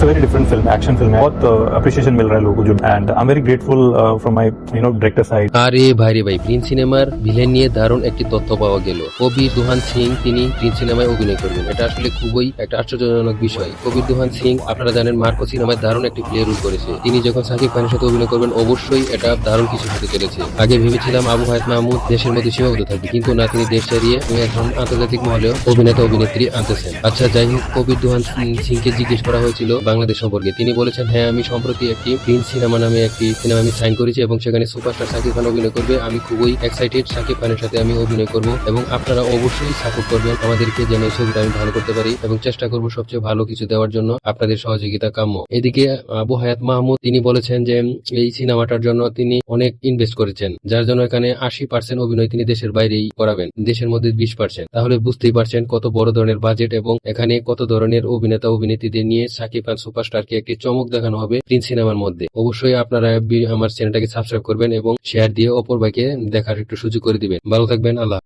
it's a very different film action film है बहुत appreciation मिल रहा है लोगों को जो and I am very grateful from my you know director side আরে ভাই রে ভাই প্রিন্স সিনেমার ভিলেন নিয়ে দারুণ একটি তথ্য পাওয়া গেল কবির দুহান সিং তিনি প্রিন্স সিনেমায় অভিনয় করবেন এটা আসলে খুবই একটা আশ্চর্যজনক বিষয় কবির দুহান সিং আপনারা জানেন মার্কো সিনেমায় দারুণ একটি প্লে রোল করেছে তিনি যখন সাকিব খানের সাথে অভিনয় করবেন অবশ্যই এটা দারুণ কিছু হতে চলেছে আগে ভেবেছিলাম আবু হায়াত মাহমুদ দেশের মধ্যে সীমাবদ্ধ থাকবে কিন্তু না তিনি দেশ ছাড়িয়ে তিনি এখন আন্তর্জাতিক মহলেও অভিনেতা অভিনেত্রী আনতেছেন আচ্ছা যাই হোক কবির দুহান সিং- সিংকে জিজ্ঞেস করা হয়েছিল বাংলাদেশ সম্পর্কে। তিনি বলেছেন হ্যাঁ আমি সম্প্রতি একটি প্রিন্স সিনেমা নামে একটি সিনেমা আমি সাইন করেছি এবং সেখানে সুপারস্টার সাকিব খান অভিনয় করবে। আমি খুবই এক্সাইটেড সাকিব খানের সাথে আমি অভিনয় করব এবং আপনারা অবশ্যই সাপোর্ট করবেন। আমাদেরকে যেন এই ছবিটা আমি ভালো করতে পারি এবং চেষ্টা করব সবচেয়ে ভালো কিছু দেওয়ার জন্য আপনাদের সহযোগিতা কাম্য। এদিকে আবু হায়াত মাহমুদ, তিনি বলেছেন যে, এই সিনেমাটার জন্য তিনি অনেক ইনভেস্ট করেছেন, যার জন্য এখানে আশি পার্সেন্ট অভিনয় তিনি দেশের বাইরেই করাবেন, দেশের মধ্যে বিশ পার্সেন্ট তাহলে বুঝতেই পারছেন কত বড় ধরনের বাজেট এবং এখানে কত ধরনের অভিনেতা অভিনেত্রীদের নিয়ে সাকিব খান সুপারস্টারকে একটি চমক দেখানো হবে তিন সিনেমার মধ্যে। অবশ্যই আপনারা আমার চ্যানেলটাকে সাবস্ক্রাইব করবেন এবং শেয়ার দিয়ে অপর ভাইকে দেখার একটু সুযোগ করে দিবেন। ভালো থাকবেন, আল্লাহ